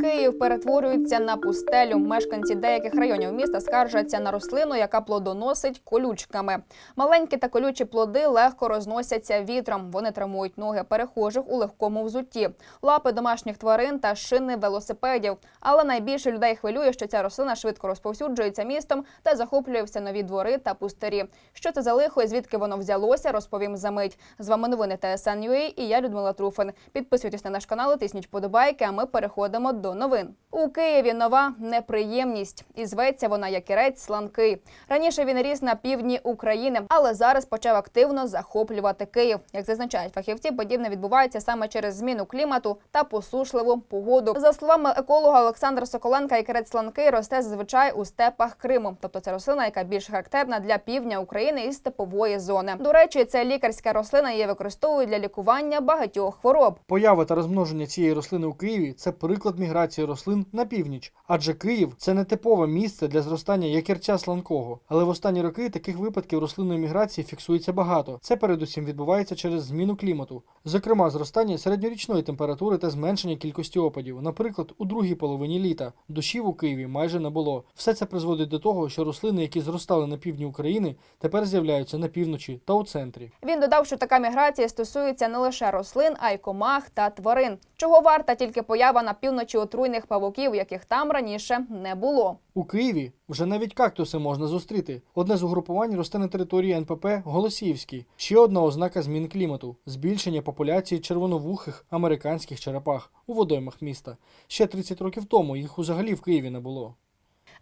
Київ перетворюється на пустелю. Мешканці деяких районів міста скаржаться на рослину, яка плодоносить колючками. Маленькі та колючі плоди легко розносяться вітром. Вони травмують ноги перехожих у легкому взутті, лапи домашніх тварин та шини велосипедів. Але найбільше людей хвилює, що ця рослина швидко розповсюджується містом та захоплює нові двори та пустирі. Що це за лихо і звідки воно взялося, розповім за мить. З вами новини ТСН.UA і я Людмила Труфин. Підписуйтесь на наш канал, тисніть вподобайки, а ми переходимо до новин. У Києві нова неприємність. І зветься вона Якірець Сланкий. Раніше він ріс на півдні України, але зараз почав активно захоплювати Київ. Як зазначають фахівці, подібне відбувається саме через зміну клімату та посушливу погоду. За словами еколога Олександра Соколенка, Якірець Сланкий росте зазвичай у степах Криму. Тобто це рослина, яка більш характерна для півдня України і степової зони. До речі, це лікарська рослина її використовують для лікування багатьох хвороб. Поява та розмноження цієї рослини у Києві це приклад міграції рослин на північ, адже Київ це не типове місце для зростання якірця сланкого. Але в останні роки таких випадків рослинної міграції фіксується багато. Це передусім відбувається через зміну клімату, зокрема, зростання середньорічної температури та зменшення кількості опадів. Наприклад, у другій половині літа дощів у Києві майже не було. Все це призводить до того, що рослини, які зростали на півдні України, тепер з'являються на півночі та у центрі. Він додав, що така міграція стосується не лише рослин, а й комах та тварин. Чого варта тільки поява на півночі отруйних павуків, яких там раніше не було. У Києві вже навіть кактуси можна зустріти. Одне з угрупувань росте на території НПП Голосіївський. Ще одна ознака змін клімату збільшення популяції червоновухих американських черепах у водоймах міста. Ще 30 років тому їх взагалі в Києві не було.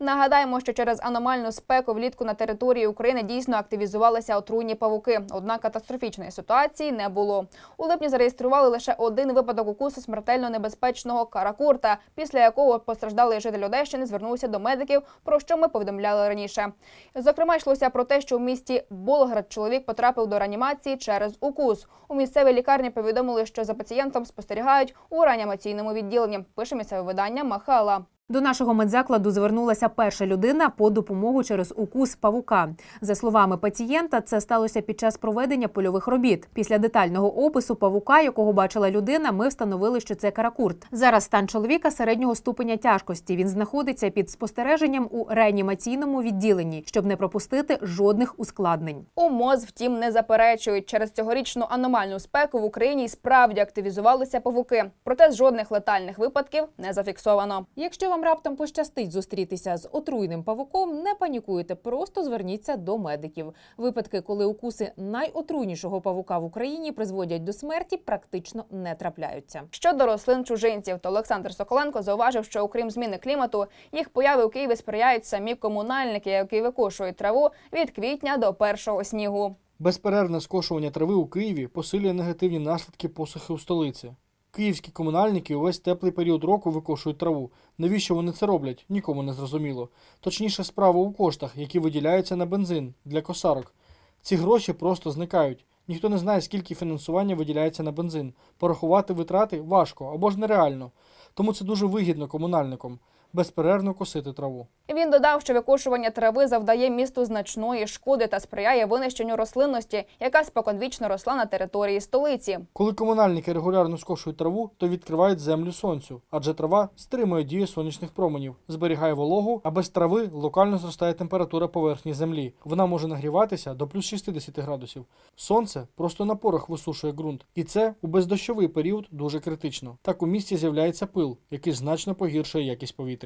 Нагадаємо, що через аномальну спеку влітку на території України дійсно активізувалися отруйні павуки. Однак катастрофічної ситуації не було. У липні зареєстрували лише один випадок укусу смертельно небезпечного каракурта, після якого постраждалий житель Одещини звернувся до медиків, про що ми повідомляли раніше. Зокрема, йшлося про те, що в місті Болград чоловік потрапив до реанімації через укус. У місцевій лікарні повідомили, що за пацієнтом спостерігають у реанімаційному відділенні. Пише місцеве видання Махала. До нашого медзакладу звернулася перша людина по допомогу через укус павука. За словами пацієнта, це сталося під час проведення польових робіт. Після детального опису павука, якого бачила людина, ми встановили, що це каракурт. Зараз стан чоловіка середнього ступеня тяжкості. Він знаходиться під спостереженням у реанімаційному відділенні, щоб не пропустити жодних ускладнень. У МОЗ, втім, не заперечують. Через цьогорічну аномальну спеку в Україні справді активізувалися павуки. Проте жодних летальних випадків не зафіксовано. Якщо вам раптом пощастить зустрітися з отруйним павуком, не панікуйте, просто зверніться до медиків. Випадки, коли укуси найотруйнішого павука в Україні призводять до смерті, практично не трапляються. Щодо рослин чужинців, то Олександр Соколенко зауважив, що окрім зміни клімату, їх появи у Києві сприяють самі комунальники, які викошують траву від квітня до першого снігу. Безперервне скошування трави у Києві посилює негативні наслідки посухи у столиці. Київські комунальники увесь теплий період року викошують траву. Навіщо вони це роблять? Нікому не зрозуміло. Точніше, справа у коштах, які виділяються на бензин для косарок. Ці гроші просто зникають. Ніхто не знає, скільки фінансування виділяється на бензин. Порахувати витрати важко або ж нереально. Тому це дуже вигідно комунальникам безперервно косити траву. Він додав, що викошування трави завдає місту значної шкоди та сприяє винищенню рослинності, яка споконвічно росла на території столиці. Коли комунальники регулярно скошують траву, то відкривають землю сонцю, адже трава стримує дію сонячних променів, зберігає вологу, а без трави локально зростає температура поверхні землі. Вона може нагріватися до плюс 60 градусів. Сонце просто на порох висушує ґрунт, і це у бездощовий період дуже критично. Так у місті з'являється пил, який значно погіршує якість повітря.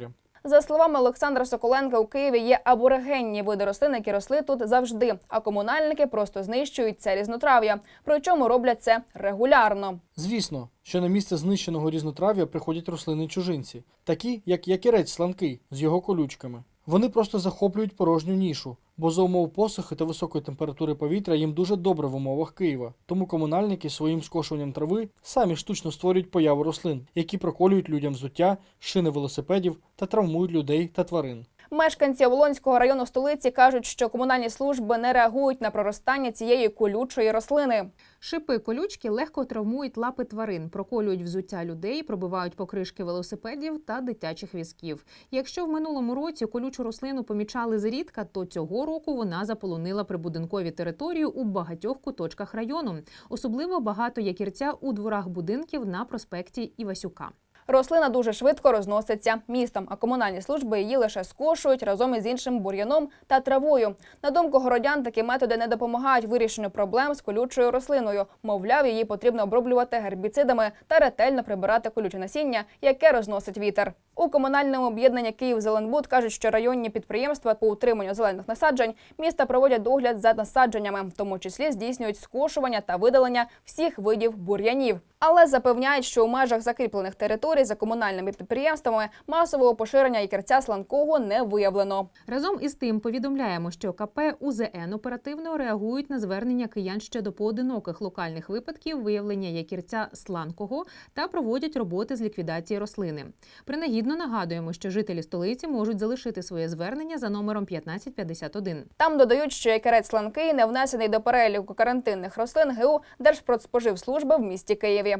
За словами Олександра Соколенка, у Києві є аборигенні види рослин, які росли тут завжди. А комунальники просто знищують це різнотрав'я. Причому роблять це регулярно. Звісно, що на місце знищеного різнотрав'я приходять рослини чужинці, такі як якірець сланкий з його колючками. Вони просто захоплюють порожню нішу, бо за умов посухи та високої температури повітря їм дуже добре в умовах Києва. Тому комунальники своїм скошуванням трави самі штучно створюють появу рослин, які проколюють людям взуття, шини велосипедів та травмують людей та тварин. Мешканці Оболонського району столиці кажуть, що комунальні служби не реагують на проростання цієї колючої рослини. Шипи колючки легко травмують лапи тварин, проколюють взуття людей, пробивають покришки велосипедів та дитячих візків. Якщо в минулому році колючу рослину помічали зрідка, то цього року вона заполонила прибудинкові території у багатьох куточках району. Особливо багато якірця у дворах будинків на проспекті Івасюка. Рослина дуже швидко розноситься містом, а комунальні служби її лише скошують разом із іншим бур'яном та травою. На думку городян, такі методи не допомагають вирішенню проблем з колючою рослиною. Мовляв, її потрібно оброблювати гербіцидами та ретельно прибирати колюче насіння, яке розносить вітер. У комунальному об'єднанні Київ Зеленбуд кажуть, що районні підприємства по утриманню зелених насаджень міста проводять догляд за насадженнями, в тому числі здійснюють скошування та видалення всіх видів бур'янів. Але запевняють, що у межах закріплених територій за комунальними підприємствами масового поширення ікерця сланкого не виявлено. Разом із тим повідомляємо, що КП УЗН оперативно реагують на звернення киян щодо поодиноких локальних випадків виявлення якірця сланкого та проводять роботи з ліквідації рослини. Принагідно нагадуємо, що жителі столиці можуть залишити своє звернення за номером 1551. Там додають, що якерець сланкий не внесений до переліку карантинних рослин ГУ Держпродспоживслужби в місті Києві.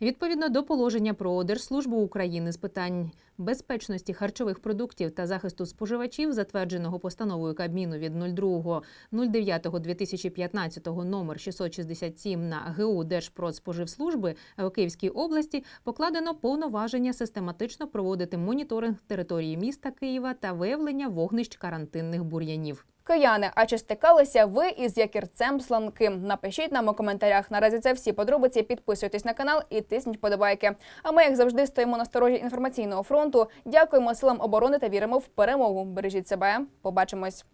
Відповідно до положення про Держслужбу України з питань безпечності харчових продуктів та захисту споживачів, затвердженого постановою Кабміну від 02.09.2015 номер 667 на ГУ Держпродспоживслужби в Київській області, покладено повноваження систематично проводити моніторинг території міста Києва та виявлення вогнищ карантинних бур'янів. Кияни, а чи стикалися ви із якірцем сланким? Напишіть нам у коментарях. Наразі це всі подробиці. Підписуйтесь на канал і тисніть подобайки. А ми, як завжди, стоїмо на сторожі інформаційного фронту. Дякуємо силам оборони та віримо в перемогу. Бережіть себе. Побачимось.